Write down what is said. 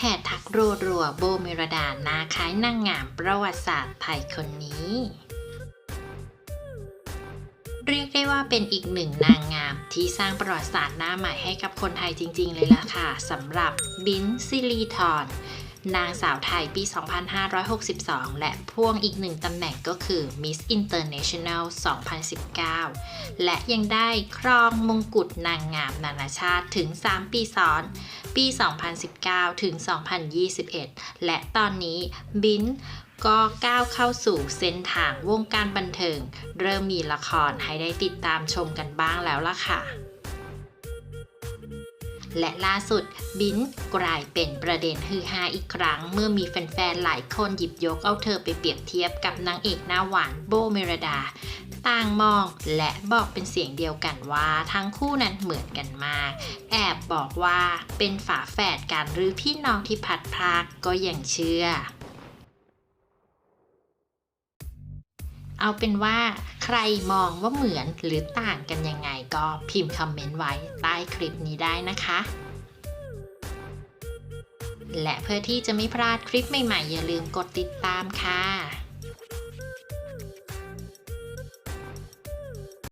แห่ทักรัวรัวๆโบเมรดานาคล้ายนางงามประวัติศาสตร์ไทยคนนี้ เรียกได้ว่าเป็นอีกหนึ่งนางงามที่สร้างประวัติศาสตร์หน้าใหม่ให้กับคนไทยจริง ๆ เลยล่ะค่ะสำหรับบินซิลีทอน นางสาวไทยปี 2562 และพ่วงอีกหนึ่งตำแหน่งก็คือ Miss International 2019 และยังได้ครองมงกุฎนางงามนานาชาติถึง 3 ปีซ้อน ปี 2019 ถึง 2021 และตอนนี้บินก็ก้าวเข้าสู่เส้นทางวงการบันเทิง เริ่มมีละครให้ได้ติดตามชมกันบ้างแล้วล่ะค่ะ และล่าสุดบินกลายเป็นประเด็นฮือฮาอีกครั้ง เมื่อมีแฟนๆ หลายคนหยิบยกเอาเธอไปเปรียบเทียบกับนางเอกหน้าหวานโบเมรดา ต่างมองและบอกเป็นเสียงเดียวกันว่าทั้งคู่นั้นเหมือนกันมาก แอบบอกว่าเป็นฝาแฝดกันหรือพี่น้องที่พัดพรากก็ยังเชื่อ เอาเป็นว่าใครมองว่าเหมือนหรือต่างกันยังไงก็พิมพ์คอมเมนต์ไว้ใต้คลิปนี้ได้นะคะ และเพื่อที่จะไม่พลาดคลิปใหม่ๆ อย่าลืมกดติดตามค่ะ